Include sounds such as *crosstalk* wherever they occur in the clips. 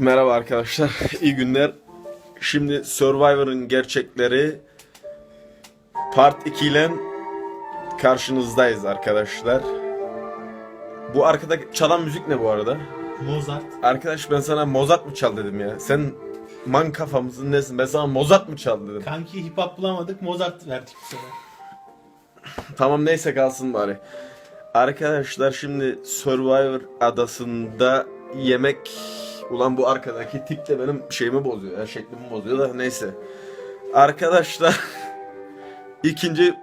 merhaba arkadaşlar. İyi günler. Şimdi Survivor'ın gerçekleri Part 2 ile karşınızdayız arkadaşlar. Bu arkada çalan müzik ne bu arada? Mozart. Arkadaş ben sana Mozart mı çal dedim ya. Sen man kafamızın nesin? Ben sana Mozart mı çal dedim. Kanki hip hop bulamadık Mozart verdik bu sefer. Tamam neyse kalsın bari. Arkadaşlar şimdi Survivor adasında yemek ulan bu arkadaki tip de benim şeyimi bozuyor ya şeklimi bozuyor da neyse. Arkadaşlar *laughs* ikinci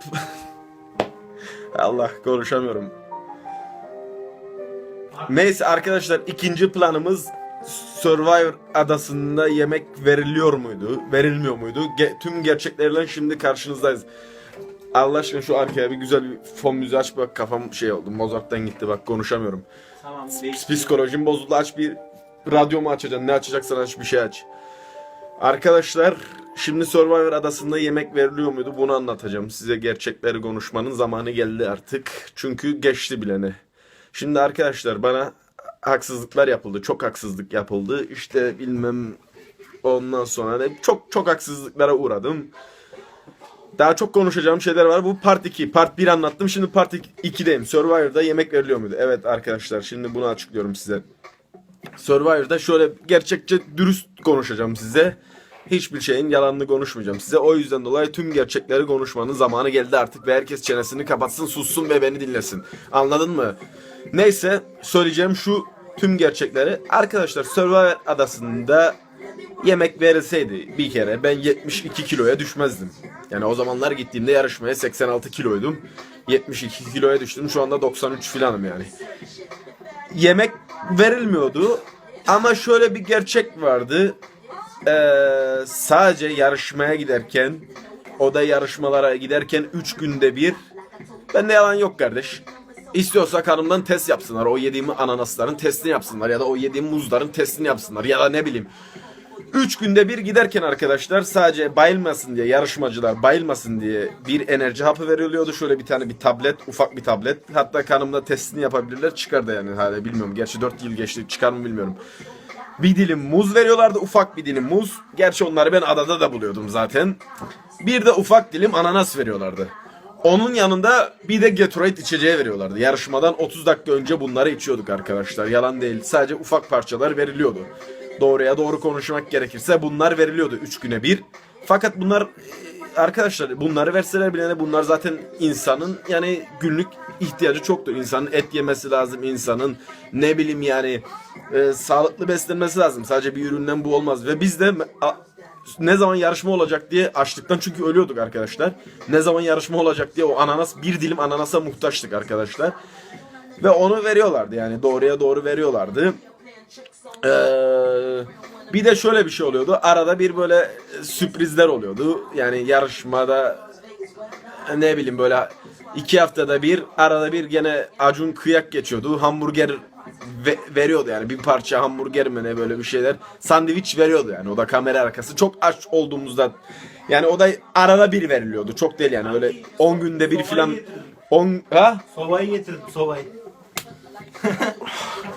*laughs* Allah konuşamıyorum. Neyse arkadaşlar ikinci planımız Survivor adasında yemek veriliyor muydu? Verilmiyor muydu? Ge- tüm gerçeklerle şimdi karşınızdayız. Allah aşkına şu arkaya bir güzel bir fon müziği aç bak kafam şey oldu. Mozart'tan gitti bak konuşamıyorum. Tamam. Psikolojim bozuldu aç bir radyo mu açacaksın ne açacaksan aç bir şey aç. Arkadaşlar şimdi Survivor adasında yemek veriliyor muydu bunu anlatacağım. Size gerçekleri konuşmanın zamanı geldi artık. Çünkü geçti bilene. Şimdi arkadaşlar bana haksızlıklar yapıldı. Çok haksızlık yapıldı. İşte bilmem ondan sonra da çok çok haksızlıklara uğradım. Daha çok konuşacağım şeyler var. Bu part 2. Part 1 anlattım. Şimdi part 2'deyim. Survivor'da yemek veriliyor muydu? Evet arkadaşlar şimdi bunu açıklıyorum size. Survivor'da şöyle gerçekçe dürüst konuşacağım size. Hiçbir şeyin yalanını konuşmayacağım size. O yüzden dolayı tüm gerçekleri konuşmanın zamanı geldi artık ve herkes çenesini kapatsın, sussun ve beni dinlesin. Anladın mı? Neyse söyleyeceğim şu tüm gerçekleri. Arkadaşlar Survivor adasında yemek verilseydi bir kere ben 72 kiloya düşmezdim. Yani o zamanlar gittiğimde yarışmaya 86 kiloydum. 72 kiloya düştüm. Şu anda 93 filanım yani. Yemek verilmiyordu. Ama şöyle bir gerçek vardı. Ee, sadece yarışmaya giderken o da yarışmalara giderken 3 günde bir Bende yalan yok kardeş. İstiyorsa kanımdan test yapsınlar. O yediğim ananasların testini yapsınlar. Ya da o yediğim muzların testini yapsınlar. Ya da ne bileyim. 3 günde bir giderken arkadaşlar sadece bayılmasın diye yarışmacılar bayılmasın diye bir enerji hapı veriliyordu. Şöyle bir tane bir tablet ufak bir tablet. Hatta kanımda testini yapabilirler çıkar da yani hala bilmiyorum. Gerçi 4 yıl geçti çıkar mı bilmiyorum. Bir dilim muz veriyorlardı ufak bir dilim muz. Gerçi onları ben adada da buluyordum zaten. Bir de ufak dilim ananas veriyorlardı. Onun yanında bir de Gatorade içeceği veriyorlardı. Yarışmadan 30 dakika önce bunları içiyorduk arkadaşlar. Yalan değil. Sadece ufak parçalar veriliyordu. Doğruya doğru konuşmak gerekirse bunlar veriliyordu 3 güne bir. Fakat bunlar e, arkadaşlar bunları verseler bile de bunlar zaten insanın yani günlük ihtiyacı çoktur. İnsanın et yemesi lazım. insanın ne bileyim yani e, sağlıklı beslenmesi lazım. Sadece bir üründen bu olmaz. Ve biz de a- ne zaman yarışma olacak diye açlıktan çünkü ölüyorduk arkadaşlar. Ne zaman yarışma olacak diye o ananas bir dilim ananasa muhtaçtık arkadaşlar. Ve onu veriyorlardı yani doğruya doğru veriyorlardı. Ee, bir de şöyle bir şey oluyordu. Arada bir böyle sürprizler oluyordu. Yani yarışmada ne bileyim böyle iki haftada bir arada bir gene Acun kıyak geçiyordu. Hamburger ve- veriyordu yani bir parça hamburger mi ne böyle bir şeyler. Sandviç veriyordu yani o da kamera arkası. Çok aç olduğumuzda yani o da arada bir veriliyordu. Çok değil yani öyle 10 günde bir filan 10 ha Sobayı getirdim sobayı. *laughs*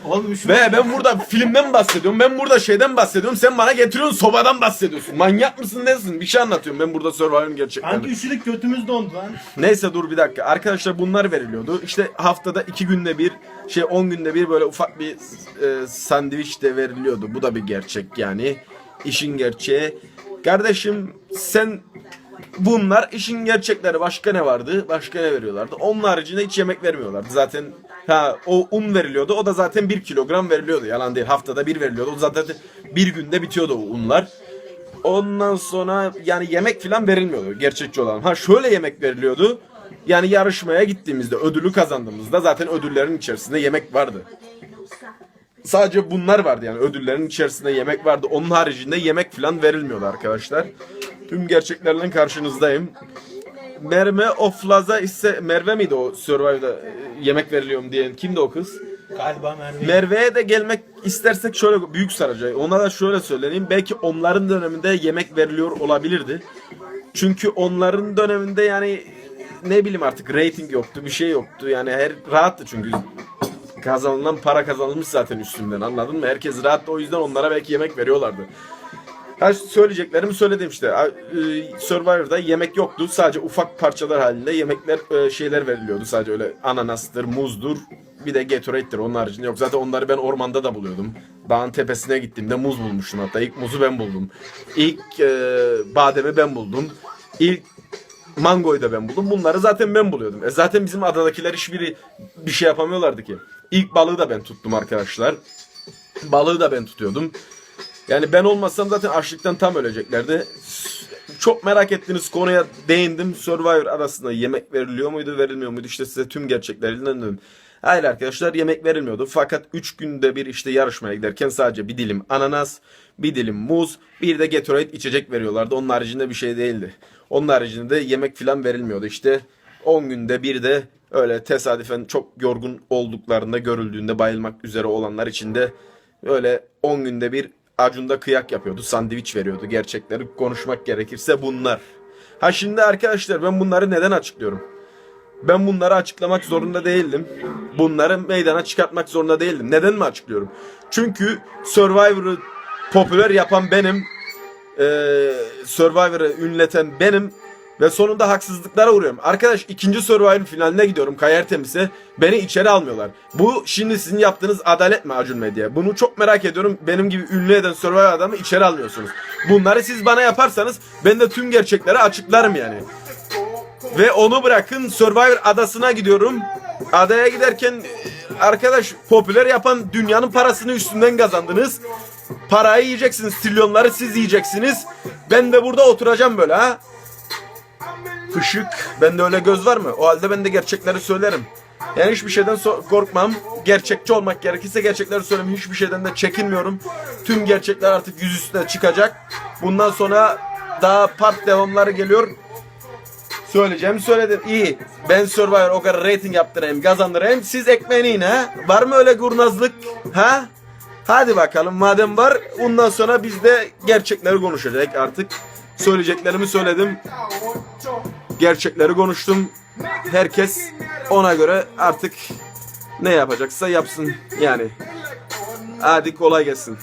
Olmuş. Ve ben burada filmden bahsediyorum. Ben burada şeyden bahsediyorum. Sen bana getiriyorsun sobadan bahsediyorsun. Manyak mısın nesin? Bir şey anlatıyorum. Ben burada Survivor'ın gerçeklerini. Kanki üşüdük götümüz dondu lan. Neyse dur bir dakika. Arkadaşlar bunlar veriliyordu. İşte haftada iki günde bir şey 10 günde bir böyle ufak bir e, sandviç de veriliyordu. Bu da bir gerçek yani. İşin gerçeği. Kardeşim sen bunlar işin gerçekleri. Başka ne vardı? Başka ne veriyorlardı? Onun haricinde hiç yemek vermiyorlardı. Zaten ha o un veriliyordu. O da zaten bir kilogram veriliyordu. Yalan değil. Haftada bir veriliyordu. O zaten bir günde bitiyordu o unlar. Ondan sonra yani yemek falan verilmiyordu gerçekçi olan. Ha şöyle yemek veriliyordu. Yani yarışmaya gittiğimizde ödülü kazandığımızda zaten ödüllerin içerisinde yemek vardı. Sadece bunlar vardı yani ödüllerin içerisinde yemek vardı. Onun haricinde yemek falan verilmiyordu arkadaşlar. Tüm gerçeklerle karşınızdayım. Merve Oflaz'a ise Merve miydi o Survivor'da e, yemek veriliyorum diyen kimdi o kız? Galiba Merve. Merve'ye de gelmek istersek şöyle büyük saracak. Ona da şöyle söyleyeyim. Belki onların döneminde yemek veriliyor olabilirdi. Çünkü onların döneminde yani ne bileyim artık rating yoktu, bir şey yoktu. Yani her rahattı çünkü kazanılan para kazanılmış zaten üstünden anladın mı? Herkes rahat o yüzden onlara belki yemek veriyorlardı. Ha, söyleyeceklerimi söyledim işte. E, Survivor'da yemek yoktu. Sadece ufak parçalar halinde yemekler e, şeyler veriliyordu. Sadece öyle ananastır, muzdur. Bir de Gatorade'dir. Onun haricinde yok. Zaten onları ben ormanda da buluyordum. Dağın tepesine gittiğimde muz bulmuştum hatta. İlk muzu ben buldum. İlk e, bademi ben buldum. İlk mangoyu da ben buldum. Bunları zaten ben buluyordum. E zaten bizim adadakiler hiçbiri bir şey yapamıyorlardı ki. İlk balığı da ben tuttum arkadaşlar. Balığı da ben tutuyordum. Yani ben olmasam zaten açlıktan tam öleceklerdi. Çok merak ettiğiniz konuya değindim. Survivor arasında yemek veriliyor muydu, verilmiyor muydu? İşte size tüm gerçeklerinden dedim. Hayır arkadaşlar yemek verilmiyordu. Fakat 3 günde bir işte yarışmaya giderken sadece bir dilim ananas, bir dilim muz, bir de Gatorade içecek veriyorlardı. Onun haricinde bir şey değildi. Onun haricinde de yemek falan verilmiyordu. İşte 10 günde bir de öyle tesadüfen çok yorgun olduklarında görüldüğünde bayılmak üzere olanlar için de öyle 10 günde bir Acun'da kıyak yapıyordu. Sandviç veriyordu. Gerçekleri konuşmak gerekirse bunlar. Ha şimdi arkadaşlar ben bunları neden açıklıyorum? Ben bunları açıklamak zorunda değildim. Bunları meydana çıkartmak zorunda değildim. Neden mi açıklıyorum? Çünkü Survivor'ı popüler yapan benim. Ee, Survivor'ı ünleten benim. Ve sonunda haksızlıklara uğruyorum. Arkadaş ikinci Survivor'ın finaline gidiyorum Kayar Temiz'e. Beni içeri almıyorlar. Bu şimdi sizin yaptığınız adalet mi Acun Medya? Bunu çok merak ediyorum. Benim gibi ünlü eden Survivor adamı içeri almıyorsunuz. Bunları siz bana yaparsanız ben de tüm gerçekleri açıklarım yani. Ve onu bırakın Survivor adasına gidiyorum. Adaya giderken e, arkadaş popüler yapan dünyanın parasını üstünden kazandınız. Parayı yiyeceksiniz. Trilyonları siz yiyeceksiniz. Ben de burada oturacağım böyle ha. Fışık. Bende öyle göz var mı? O halde ben de gerçekleri söylerim. Yani hiçbir şeyden so- korkmam. Gerçekçi olmak gerekirse gerçekleri söylemem. Hiçbir şeyden de çekinmiyorum. Tüm gerçekler artık yüzüstüne çıkacak. Bundan sonra daha part devamları geliyor. Söyleyeceğim söyledim. İyi. Ben Survivor o kadar rating yaptırayım, kazandırayım. Siz ekmeğini yiyin. Var mı öyle kurnazlık? Ha? Hadi bakalım madem var. Bundan sonra biz de gerçekleri konuşacak artık. Söyleyeceklerimi söyledim. Gerçekleri konuştum. Herkes ona göre artık ne yapacaksa yapsın yani. Hadi kolay gelsin.